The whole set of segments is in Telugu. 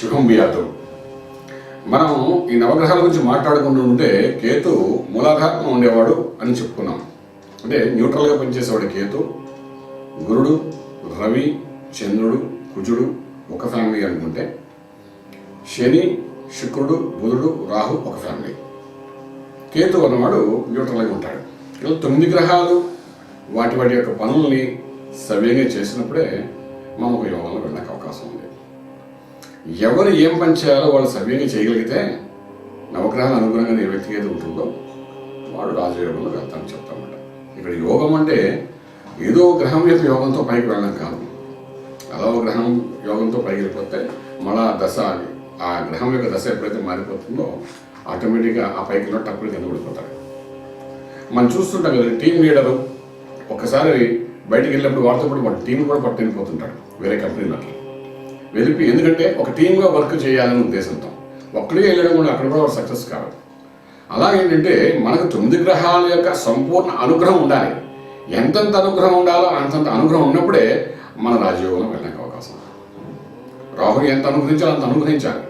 శుభం బియాతో మనం ఈ నవగ్రహాల గురించి మాట్లాడుకుంటూ ఉంటే కేతు మూలాధారం ఉండేవాడు అని చెప్పుకున్నాం. అంటే న్యూట్రల్గా పనిచేసేవాడు కేతు గురుడు రవి చంద్రుడు కుజుడు ఒక ఫ్యామిలీ అనుకుంటే శని శుక్రుడు బుధుడు రాహు ఒక ఫ్యామిలీ కేతు అన్నవాడు న్యూట్రల్గా ఉంటాడు. ఇలా తొమ్మిది గ్రహాలు వాటి వాటి యొక్క పనుల్ని సవ్యంగా చేసినప్పుడే మనం ఒక యోగంలో వెళ్ళడానికి అవకాశం ఉంది. ఎవరు ఏం పని చేయాలో వాళ్ళు సవ్యంగా చేయగలిగితే నవగ్రహాల అనుగుణంగా ఏ వ్యక్తి ఏది ఉంటుందో వాడు రాజయోగంలో వెళ్తాను చెప్తామన్నమాట ఇక్కడ యోగం అంటే ఏదో గ్రహం యొక్క యోగంతో పైకి వెళ్ళడం కాదు. అలా ఒక గ్రహం యోగంతో పైకి వెళ్ళిపోతే మళ్ళా దశ ఆ గ్రహం యొక్క దశ ఎప్పుడైతే మారిపోతుందో ఆటోమేటిక్గా ఆ పైకి వెళ్ళినప్పుడు కింద పడిపోతాడు మనం చూస్తుంటాం కదా టీం లీడరు ఒకసారి బయటికి వెళ్ళినప్పుడు వాడితో పాటు వాడు టీం కూడా పట్టు పోతుంటాడు వేరే కంపెనీలకి. వెలిపి ఎందుకంటే ఒక టీమ్గా వర్క్ చేయాలనే ఉద్దేశంతో. ఒక్కడే వెళ్ళడం కూడా అక్కడ కూడా సక్సెస్ కాదు. అలాగేంటంటే మనకు తొమ్మిది గ్రహాల యొక్క సంపూర్ణ అనుగ్రహం ఉండాలి. ఎంతెంత అనుగ్రహం ఉండాలో అంతంత అనుగ్రహం ఉన్నప్పుడే మన రాజయోగంలో వెళ్ళడానికి అవకాశం ఉంది. రాహు ఎంత అనుగ్రహించాలో అంత అనుగ్రహించాలి.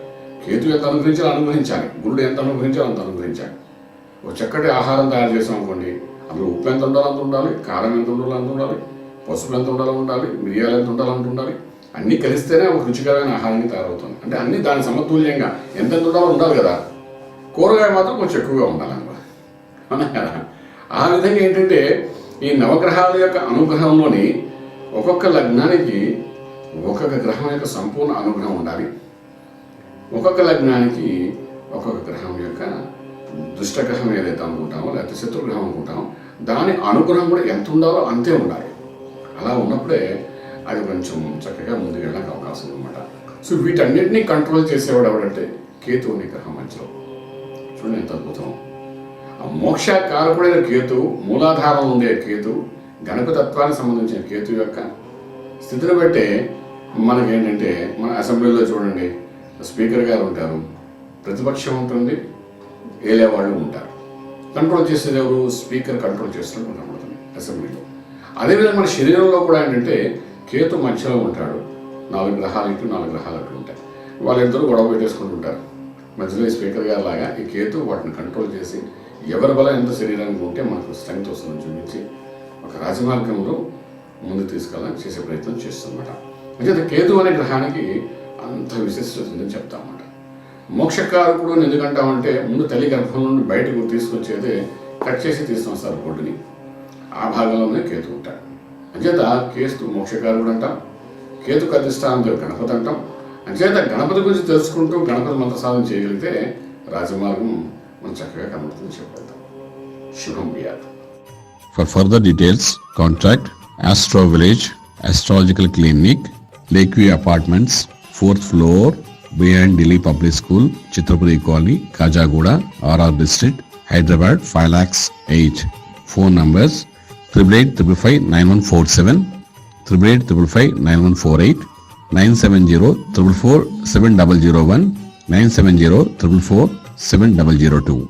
కేతు ఎంత అనుగ్రహించాలో అనుగ్రహించాలి. గురుడు ఎంత అనుగ్రహించాలో అంత అనుగ్రహించాలి. ఒక చక్కటి ఆహారం తయారు చేసాం అనుకోండి అందులో ఉప్పు ఎంత ఉండాలో అంత ఉండాలి కారం ఎంత ఉండాలో అంత ఉండాలి పసుపు ఎంత ఉండాలో ఉండాలి మిరియాలు ఎంత ఉండాలో ఉండాలి. అన్నీ కలిస్తేనే ఒక రుచికరమైన ఆహారాన్ని తయారవుతుంది. అంటే అన్ని దాని సమతుల్యంగా ఎంతెంత కూడా ఉండాలి కదా? కూరగాయ మాత్రం కొంచెం ఎక్కువగా ఉండాలన్నమాట అవునా కదా? ఆ విధంగా ఏంటంటే ఈ నవగ్రహాల యొక్క అనుగ్రహంలోని ఒక్కొక్క లగ్నానికి ఒక్కొక్క గ్రహం యొక్క సంపూర్ణ అనుగ్రహం ఉండాలి. ఒక్కొక్క లగ్నానికి ఒక్కొక్క గ్రహం యొక్క దుష్టగ్రహం ఏదైతే అనుకుంటామో లేకపోతే శత్రుగ్రహం అనుకుంటామో దాని అనుగ్రహం కూడా ఎంత ఉండాలో అంతే ఉండాలి. అలా ఉన్నప్పుడే అది కొంచెం చక్కగా ముందుకు వెళ్ళడానికి అవకాశం ఉందన్నమాట. సో వీటన్నిటినీ కంట్రోల్ చేసేవాడు ఎవడంటే కేతు నిగ్రహం గ్రహం మధ్యలో. చూడండి ఎంత అద్భుతం. ఆ మోక్ష కారకుడైన కేతు మూలాధారం ఉండే కేతు గణపతత్వానికి సంబంధించిన కేతు యొక్క స్థితిని బట్టే మనకేంటంటే మన అసెంబ్లీలో చూడండి స్పీకర్ గారు ఉంటారు ప్రతిపక్షం ఉంటుంది ఏలే వాళ్ళు ఉంటారు. కంట్రోల్ చేసేది ఎవరు? స్పీకర్ కంట్రోల్ చేస్తున్నట్టు కనబడుతుంది అసెంబ్లీలో. అదేవిధంగా మన శరీరంలో కూడా ఏంటంటే కేతు మధ్యలో ఉంటాడు. నాలుగు గ్రహాలు ఇటు నాలుగు గ్రహాలు అటు ఉంటాయి. వాళ్ళిద్దరూ గొడవ పెట్టేసుకుంటూ ఉంటారు. మధ్యలో ఈ స్పీకర్ గారు లాగా ఈ కేతు వాటిని కంట్రోల్ చేసి ఎవరి బలం ఎంత శరీరానికి ఉంటే మనకు స్ట్రెంగ్త్ వస్తుందని చూపించి ఒక రాజమార్గంలో ముందు తీసుకెళ్ళడానికి చేసే ప్రయత్నం చేస్తుందన్నమాట. అంటే కేతు అనే గ్రహానికి అంత విశిష్టత ఉందని చెప్తామన్నమాట. మోక్షకారకుడు ఎందుకంటామంటే ముందు తల్లి గర్భం నుండి బయటకు తీసుకొచ్చేదే కట్ చేసి తీసుకొస్తారు బొడ్డుని ఆ భాగంలోనే కేతు ఉంటాడు. అంచేత కేతు మోక్షకారుడు అంటాం కేతు అధిష్టానం గణపతి అంటాం అంచేత గణపతి గురించి తెలుసుకుంటూ గణపతి మంత్ర సాధన చేయగలిగితే రాజమార్గం మనం చక్కగా కనబడుతుంది చెప్పేద్దాం శుభం బియాత్ For further details, contact Astro Village Astrological Clinic, Lakeview Apartments, 4th floor, behind Delhi Public School, Chitrapuri Colony, Kajagoda, RR District, Hyderabad 5 lakhs 8. Phone numbers triple eight triple five nine one four seven triple eight triple five nine one four eight nine seven zero triple four seven double zero one nine seven zero triple four seven double zero two.